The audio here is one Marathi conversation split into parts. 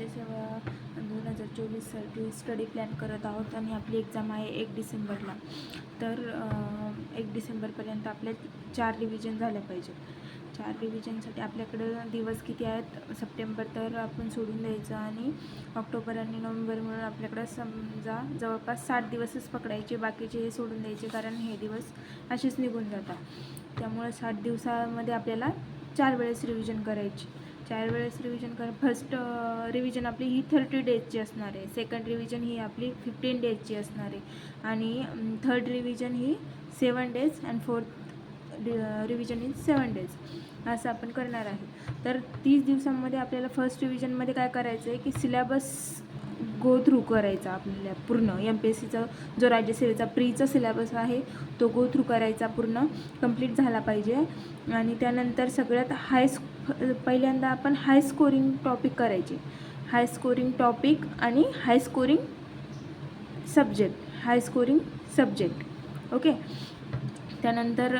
राज्यसेवा दोन हजार चोवीससाठी स्टडी प्लॅन करत आहोत आणि आपली एक्झाम आहे एक डिसेंबरला. तर एक डिसेंबरपर्यंत आपल्या चार रिव्हिजन झाल्या पाहिजेत. चार रिव्हिजनसाठी आपल्याकडं दिवस किती आहेत? सप्टेंबर तर आपण सोडून द्यायचं आणि ऑक्टोबर आणि नोव्हेंबर म्हणून आपल्याकडं समजा जवळपास साठ दिवसच पकडायचे बाकीचे हे सोडून द्यायचे कारण हे दिवस असेच निघून जातात. त्यामुळे साठ दिवसामध्ये आपल्याला चार वेळेस रिव्हिजन करायची. चार वेळेस रिव्हिजन करा. फर्स्ट रिव्हिजन आपली ही थर्टी डेजची असणार आहे. सेकंड रिव्हिजन ही आपली फिफ्टीन डेजची असणार आहे. आणि third revision he seven days and fourth revision in seven days असं आपण करणार आहे. तर तीस दिवसांमध्ये आपल्याला फर्स्ट रिव्हिजनमध्ये काय करायचं आहे की सिलेबस गो थ्रू करायचा आपल्याला पूर्ण. एम पी एस सीचा जो राज्यसेवेचा प्रीचा सिलेबस आहे तो गो थ्रू करायचा पूर्ण. कंप्लीट झाला पाहिजे. आणि त्यानंतर सगळ्यात हायस्क पहिल्यांदा आपण हाय स्कोरिंग टॉपिक करायचे. हाय स्कोरिंग टॉपिक आणि high scoring subject high scoring subject okay त्यानंतर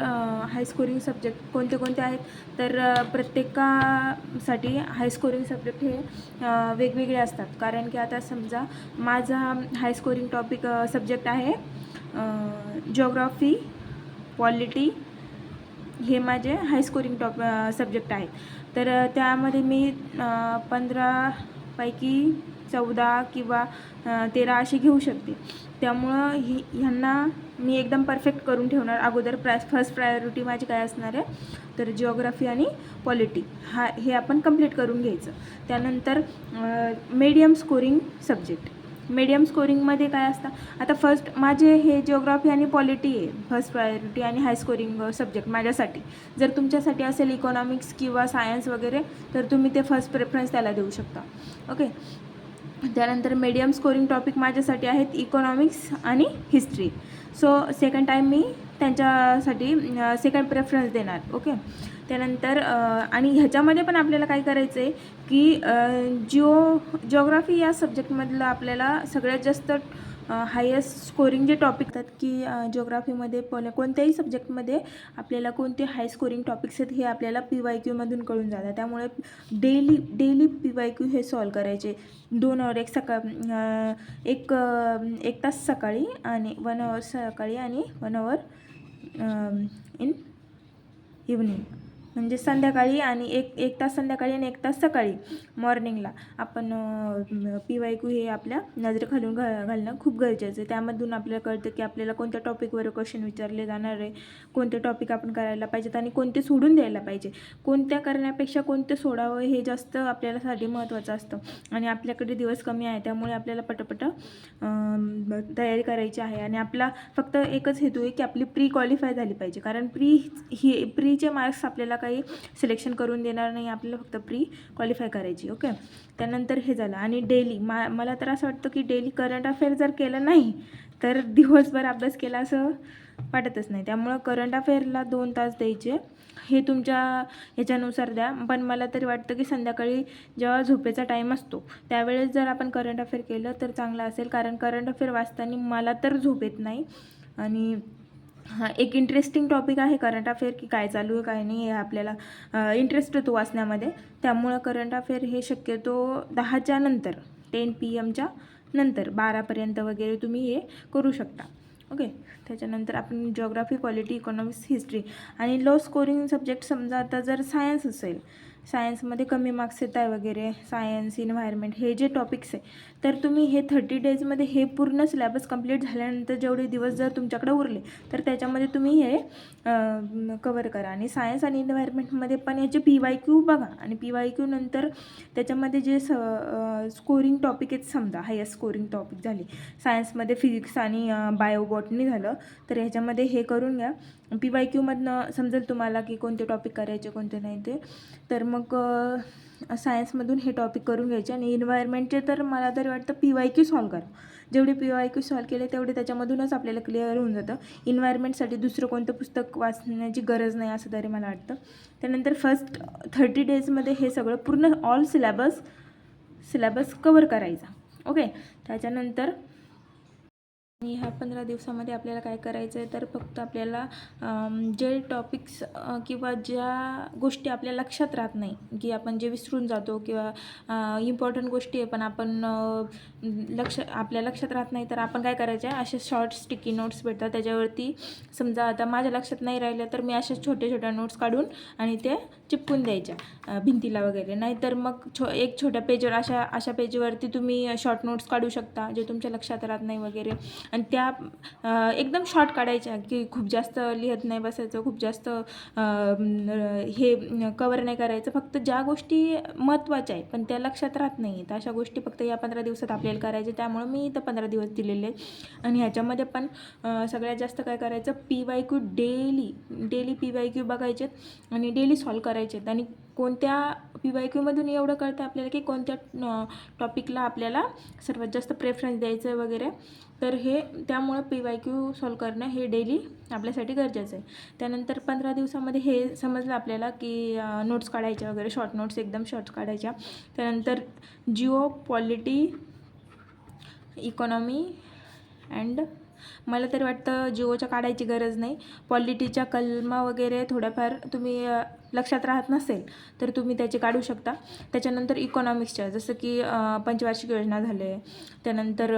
हाय स्कोरिंग सब्जेक्ट कोणते कोणते आहेत? तर प्रत्येकासाठी हाय स्कोरिंग सब्जेक्ट हे वेगवेगळे असतात. कारण की आता समजा माझा हाय स्कोरिंग टॉपिक सब्जेक्ट आहे ज्योग्राफी पॉलिटी हे माझे हाय स्कोरिंग टॉप सब्जेक्ट आहेत. तर त्यामध्ये मी पंधरापैकी चौदा किंवा तेरा असे घेऊ शकते. त्यामुळं ही ह्यांना मी एकदम परफेक्ट करून ठेवणार. अगोदर प्राय फर्स्ट प्रायोरिटी माझी काय असणार आहे? तर जिओग्राफी आणि पॉलिटी हा हे आपण कंप्लीट करून घ्यायचं. त्यानंतर मीडियम स्कोरिंग सब्जेक्ट मीडियम स्कोरिंगमध्ये काय असतं? आता फर्स्ट माझे हे जिओग्राफी आणि पॉलिटी आहे. फर्स्ट प्रायोरिटी आणि हाय स्कोरिंग सब्जेक्ट माझ्यासाठी. जर तुमच्यासाठी असेल इकॉनॉमिक्स किंवा सायन्स वगैरे तर तुम्ही ते फर्स्ट प्रेफरन्स त्याला देऊ शकता. ओके त्यानंतर मीडियम स्कोरिंग टॉपिक माझ्यासाठी आहेत इकॉनॉमिक्स आणि हिस्ट्री सो सेकंड टाईम मी त्यांच्यासाठी सेकंड प्रेफरन्स देणार ओके त्यानंतर आणि ह्याच्यामध्ये पण आपल्याला काय करायचं आहे की जिओ जिओग्राफी या सब्जेक्टमधलं आपल्याला सगळ्यात जास्त हायेस्ट स्कोरिंग जे टॉपिक आहेत की जिओग्राफीमध्ये पण कोणत्याही सब्जेक्टमध्ये आपल्याला कोणते हाय स्कोरिंग टॉपिक्स आहेत हे आपल्याला पी वाय क्यूमधून कळून जातात त्यामुळे daily daily P Y Q हे सॉल्व करायचे. दोन आवर एक सकाळ एक एक तास सकाळी आणि वन आवर सकाळी आणि वन आवर इन इव्हनिंग म्हणजे संध्याकाळी आणि एक एक तास संध्याकाळी आणि एक तास सकाळी मॉर्निंगला. आपण पी वाय क्यू हे आपल्या नजरे घालून घा घालणं खूप गरजेचं आहे. त्यामधून आपल्याला कळतं की आपल्याला कोणत्या टॉपिकवर क्वेश्चन विचारले जाणार आहे कोणते टॉपिक आपण करायला पाहिजेत आणि कोणते सोडून द्यायला पाहिजे. कोणत्या करण्यापेक्षा कोणते सोडावं हे जास्त आपल्यालासाठी महत्त्वाचं असतं. आणि आपल्याकडे दिवस कमी आहे त्यामुळे आपल्याला पटपट तयारी करायची आहे. आणि आपला फक्त एकच हेतू आहे की आपली प्री क्वालिफाय झाली पाहिजे. कारण प्री ही प्रीचे मार्क्स आपल्याला काही सिलेक्शन करून देणार नाही आपल्याला फक्त प्री क्वालिफाय करायची ओके त्यानंतर हे झालं. आणि डेली मा मला तर असं वाटतं की डेली करंट अफेअर जर केलं नाही तर दिवसभर अभ्यास केला असं वाटतच नाही. त्यामुळं करंट अफेअरला दोन तास द्यायचे. हे तुमच्या ह्याच्यानुसार द्या. पण मला तरी वाटतं की संध्याकाळी जेव्हा झोपेचा टाईम असतो त्यावेळेस जर आपण करंट अफेअर केलं तर चांगलं असेल. कारण करंट अफेअर वाचताना मला तर झोप येत नाही. आणि हा एक इंटरेस्टिंग टॉपिक आहे करंट अफेअर की काय चालू आहे काय नाही हे आपल्याला. इंटरेस्ट होतो वाचण्यामध्ये. त्यामुळं करंट अफेअर हे शक्यतो दहाच्या नंतर टेन पी एमच्या नंतर बारापर्यंत वगैरे तुम्ही हे करू शकता. ओके त्याच्यानंतर आपण जॉग्राफी क्वालिटी इकॉनॉमिक्स हिस्ट्री आणि लो स्कोरिंग सब्जेक्ट समजा आता जर सायन्स असेल सायन्समध्ये कमी मार्क्स येत आहे वगैरे सायन्स इन्व्हायरमेंट हे जे टॉपिक्स आहे तर तुम्ही हे थर्टी डेजमध्ये हे पूर्ण सिलेबस कंप्लीट झाल्यानंतर जेवढे दिवस जर तुमच्याकडे उरले तर त्याच्यामध्ये तुम्ही हे कवर करा. आणि सायन्स आणि एन्व्हायरमेंटमध्ये पण याचे पी वाय क्यू बघा. आणि पी वाय क्यू नंतर त्याच्यामध्ये जे स स्कोरिंग टॉपिक आहेत समजा हायस्ट स्कोरिंग टॉपिक झाले सायन्समध्ये फिजिक्स आणि बायोबॉटनी झालं तर ह्याच्यामध्ये हे करून घ्या. पी वाय क्यूमधनं समजेल तुम्हाला की कोणते टॉपिक करायचे कोणते नाही ते. तर मग सायन्समधून हे टॉपिक करून घ्यायचे. आणि इन्व्हायरमेंटचे तर मला तर वाटतं पी वाय क्यू सॉल्व करा. जेवढे पी वाय क्यू सॉल्व केले तेवढे त्याच्यामधूनच आपल्याला क्लिअर होऊन जातं. इन्व्हायरमेंटसाठी दुसरं कोणतं पुस्तक वाचण्याची गरज नाही असं तरी मला वाटतं. त्यानंतर फर्स्ट थर्टी डेजमध्ये हे सगळं पूर्ण ऑल सिलेबस सिलेबस कवर करायचा. ओके त्याच्यानंतर आणि ह्या पंधरा दिवसामध्ये आपल्याला काय करायचं आहे तर फक्त आपल्याला जे टॉपिक्स किंवा ज्या गोष्टी आपल्या लक्षात राहत नाही की आपण जे विसरून जातो किंवा इम्पॉर्टंट गोष्टी आहे पण आपण लक्ष आपल्या लक्षात राहत नाही तर आपण काय करायचं आहे असे शॉर्ट स्टिकी नोट्स भेटतात. त्याच्यावरती समजा आता माझ्या लक्षात नाही राहिलं तर मी अशा छोट्या छोट्या नोट्स काढून आणि ते चिपकून द्यायच्या भिंतीला वगैरे. नाहीतर मग छो एक छोट्या पेजवर अशा अशा पेजवरती तुम्ही शॉर्ट नोट्स काढू शकता जे तुमच्या लक्षात राहत नाही वगैरे. आणि त्या एकदम शॉर्ट काढायच्या की खूप जास्त लिहत नाही बसायचं खूप जास्त हे कवर नाही करायचं. फक्त ज्या गोष्टी महत्त्वाच्या आहेत पण त्या लक्षात राहत नाही आहेत अशा गोष्टी फक्त या पंधरा दिवसात आपल्याला करायच्या. त्यामुळं मी इथं पंधरा दिवस दिलेले आहेत. आणि ह्याच्यामध्ये पण सगळ्यात जास्त काय करायचं P Y Q daily daily P Y Q बघायचे आणि डेली सॉल्व करायचे आहेत आणि कोणत्या पी वाय क्यूमधून एवढं कळतं आपल्याला की कोणत्या टॉपिकला आपल्याला सर्वात जास्त प्रेफरन्स द्यायचं आहे वगैरे? तर हे त्यामुळं पी वाय क्यू सॉल्व करणं हे डेली आपल्यासाठी गरजेचं आहे. त्यानंतर पंधरा दिवसामध्ये हे समजलं आपल्याला की नोट्स काढायच्या वगैरे शॉर्ट नोट्स एकदम शॉर्ट्स काढायच्या. त्यानंतर जिओ पॉलिटी इकॉनॉमी अँड मला तरी वाटतं जिओच्या काढायची गरज नाही. पॉलिटीच्या कलमा वगैरे थोड्याफार तुम्ही लक्षात राहत नसेल तर तुम्ही त्याचे काढू शकता. त्याच्यानंतर इकॉनॉमिक्सच्या जसं की पंचवार्षिक योजना झाले त्यानंतर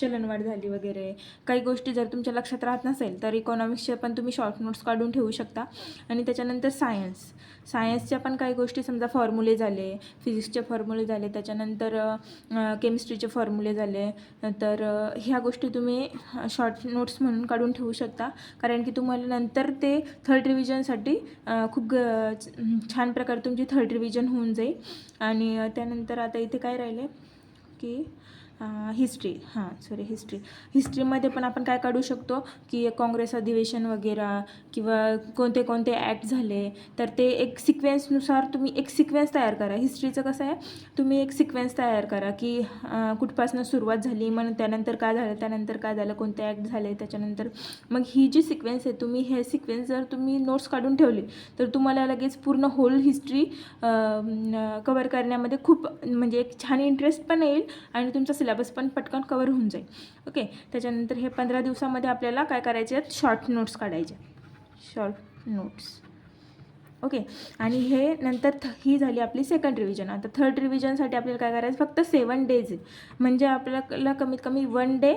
चलनवाढ झाली वगैरे काही गोष्टी जर तुमच्या लक्षात राहत नसेल तर इकॉनॉमिक्सचे पण तुम्ही शॉर्ट नोट्स काढून ठेवू शकता. आणि त्याच्यानंतर सायन्स सायन्सच्या पण काही गोष्टी समजा फॉर्म्युले झाले फिजिक्सचे फॉर्म्युले झाले त्याच्यानंतर केमिस्ट्रीचे फॉर्म्युले झाले तर ह्या गोष्टी तुम्ही शॉर्ट नोट्स म्हणून काढून ठेवू शकता. कारण की तुम्हाला नंतर ते थर्ड रिव्हिजनसाठी खूप ग छान प्रकारे तुमची थर्ड रिव्हिजन होऊन जाईल. आणि त्यानंतर आता इथे काय राहिले की हिस्ट्री हां सॉरी हिस्ट्री हिस्ट्रीमध्ये पण आपण काय काढू शकतो की काँग्रेस अधिवेशन वगैरे किंवा कोणते कोणते ॲक्ट झाले तर ते एक सिक्वेन्सनुसार तुम्ही एक सिक्वेन्स तयार करा. हिस्ट्रीचं कसं आहे? तुम्ही एक सिक्वेन्स तयार करा की कुठपासनं सुरुवात झाली मग त्यानंतर काय झालं त्यानंतर काय झालं कोणते ॲक्ट झाले त्याच्यानंतर मग ही जी सिक्वेन्स आहे तुम्ही हे सिक्वेन्स जर तुम्ही नोट्स काढून ठेवले तर तुम्हाला लगेच पूर्ण होल हिस्ट्री कवर करण्यामध्ये खूप म्हणजे एक छान इंटरेस्ट पण येईल आणि तुमचा सिलेक्ट सिलेबस पण पटकन कवर होऊन जाईल. ओके त्याच्यानंतर हे पंधरा दिवसामध्ये आपल्याला काय करायचे आहेत? शॉर्ट नोट्स काढायचे शॉर्ट नोट्स ओके आणि हे नंतर थ ही झाली आपली सेकंड रिव्हिजन आता थर्ड रिव्हिजनसाठी आपल्याला काय करायचं? फक्त सेवन डेज आहे. म्हणजे आपल्याला कमीत कमी वन डे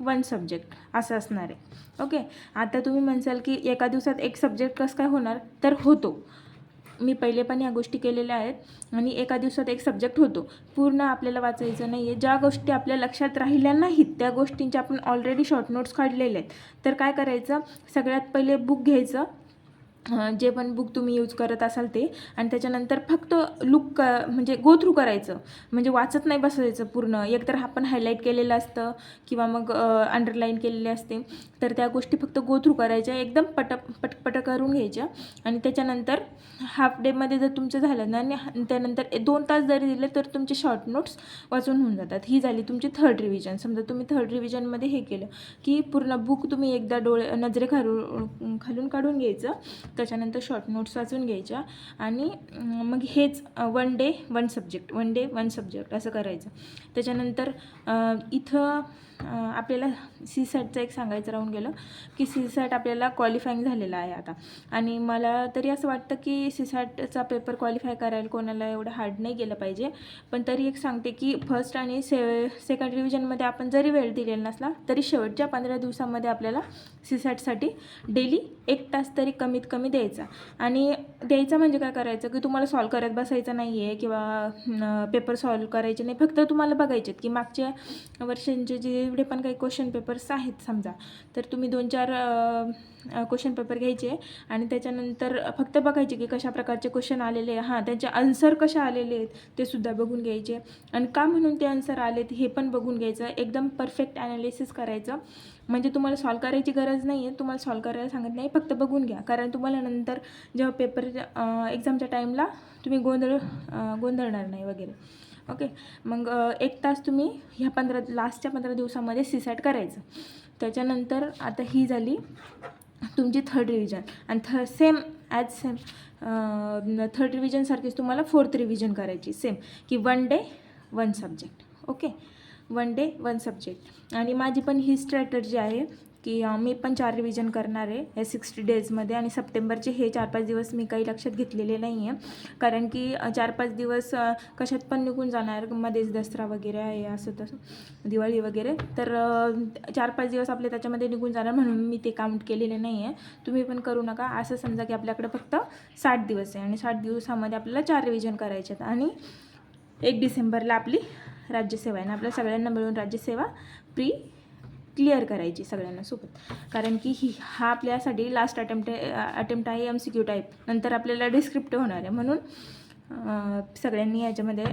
वन सब्जेक्ट असं असणार आहे. ओके आता तुम्ही म्हणसाल की एका दिवसात एक सब्जेक्ट कसं काय होणार? तर होतो. मी पहिले पण या गोष्टी केलेल्या आहेत आणि एका दिवसात एक सब्जेक्ट होतो. पूर्ण आपल्याला वाचायचं नाही आहे ज्या गोष्टी आपल्या लक्षात राहिल्या नाहीत त्या गोष्टींचे आपण ऑलरेडी शॉर्ट नोट्स काढलेले आहेत. तर काय करायचं? सगळ्यात पहिले बुक घ्यायचं. जे पण बुक तुम्ही यूज करत असाल ते. आणि त्याच्यानंतर फक्त लुक क म्हणजे गो थ्रू करायचं. म्हणजे वाचत नाही बसायचं पूर्ण. एकतर आपण हायलाईट केलेलं असतं किंवा मग अंडरलाईन केलेले असते. तर त्या गोष्टी फक्त गो थ्रू करायच्या. एकदम पट पटपट करून घ्यायच्या. आणि त्याच्यानंतर हाफ डेमध्ये जर तुमचं झालं ना आणि त्यानंतर दोन तास जरी दिले तर तुमचे शॉर्ट नोट्स वाचून होऊन जातात. ही झाली तुमची थर्ड रिव्हिजन समजा तुम्ही थर्ड रिव्हिजनमध्ये हे केलं की पूर्ण बुक तुम्ही एकदा डोळे नजरे घालून खालून काढून घ्यायचं. त्याच्यानंतर शॉर्ट नोट्स वाचून घ्यायच्या. आणि मग हेच one day one subject one day one subject असं करायचं. त्याच्यानंतर इथं आपल्याला सी सॅटचं एक सांगायचं राहून गेलं की सी सॅट आपल्याला क्वालिफाईंग झालेला आहे आता. आणि मला तरी असं वाटतं की सी सॅटचा पेपर क्वालिफाय करायला कोणाला एवढं हार्ड नाही गेलं पाहिजे. पण तरी एक सांगते की फर्स्ट आणि से सेकंड रिव्हिजनमध्ये आपण जरी वेळ दिलेला नसला तरी शेवटच्या पंधरा दिवसामध्ये आपल्याला सी सॅटसाठी डेली एक तास तरी कमीत कमी द्यायचा. आणि द्यायचा म्हणजे काय करायचं की तुम्हाला सॉल्व करत बसायचं नाही आहे किंवा पेपर सॉल्व करायचे नाही. फक्त तुम्हाला बघायचे की मागच्या वर्षांचे जे जेवढे पण काही क्वेश्चन पेपर्स आहेत समजा. तर तुम्ही दोन चार क्वेश्चन पेपर घ्यायचे आणि त्याच्यानंतर फक्त बघायचे की कशा प्रकारचे क्वेश्चन आलेले आहे हां त्यांचे आन्सर कसे आलेले आहेत ते सुद्धा बघून घ्यायचे. आणि का म्हणून ते आन्सर आलेत हे पण बघून घ्यायचं. एकदम परफेक्ट ॲनालिसिस करायचं. म्हणजे तुम्हाला सॉल्व करायची गरज नाही आहे तुम्हाला सॉल्व करायला सांगत नाही. फक्त बघून घ्या. कारण तुम्हाला नंतर जेव्हा पेपर एक्झामच्या टाईमला तुम्ही गोंधळ गोंधळणार नाही वगैरे. ओके? मग एक तास तुम्ही ह्या पंधरा लास्टच्या पंधरा दिवसामध्ये सी सॅट करायचं. त्याच्यानंतर आता ही झाली तुमची थर्ड रिव्हिजन आणि थ सेम ॲज सेम थर्ड रिव्हिजनसारखीच तुम्हाला फोर्थ रिव्हिजन करायची. सेम की one day one subject okay? One day one subject आणि माझी पण ही स्ट्रॅटर्जी आहे की मी पण चार रिव्हिजन करणार आहे या सिक्स्टी डेजमध्ये आणि सप्टेंबरचे हे चार पाच दिवस मी काही लक्षात घेतलेले नाही आहे कारण की चार पाच दिवस कशात पण निघून जाणार? मध्येच दसरा वगैरे आहे असं तसं. दिवाळी वगैरे. तर चार पाच दिवस आपले त्याच्यामध्ये निघून जाणार म्हणून मी ते काउंट केलेले नाही आहे तुम्ही पण करू नका. असं समजा की आपल्याकडे फक्त साठ दिवस आहे आणि साठ दिवसामध्ये आपल्याला चार रिव्हिजन करायचे आहेत. आणि एक डिसेंबरला आपली राज्यसेवा आहे आणि आपल्या सगळ्यांना मिळून राज्यसेवा प्री क्लिअर करायची सगळ्यांना सोबत. कारण की ही हा आपल्यासाठी लास्ट अटेम्प्ट अटेम्प्ट आहे एम सी क्यू टाईप नंतर आपल्याला डिस्क्रिप्टिव्ह होणार आहे. म्हणून सगळ्यांनी याच्यामध्ये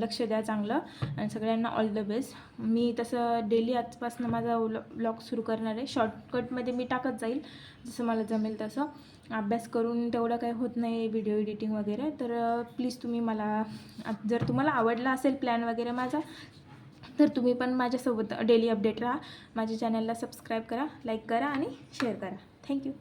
लक्ष द्या चांगलं. आणि सगळ्यांना ऑल द बेस्ट मी तसं डेली आजपासून माझा ब्लॉग सुरू करणार आहे. शॉर्टकटमध्ये मी टाकत जाईल. जसं मला जमेल तसं. अभ्यास करून तेवढं काही होत नाही व्हिडिओ एडिटिंग वगैरे. तर प्लीज तुम्ही मला जर तुम्हाला आवडला असेल प्लॅन वगैरे माझा तर तुम्ही पण माझ्यासोबत डेली अपडेट राहा. माझ्या चॅनलला सबस्क्राईब करा लाईक करा आणि शेअर करा. थँक्यू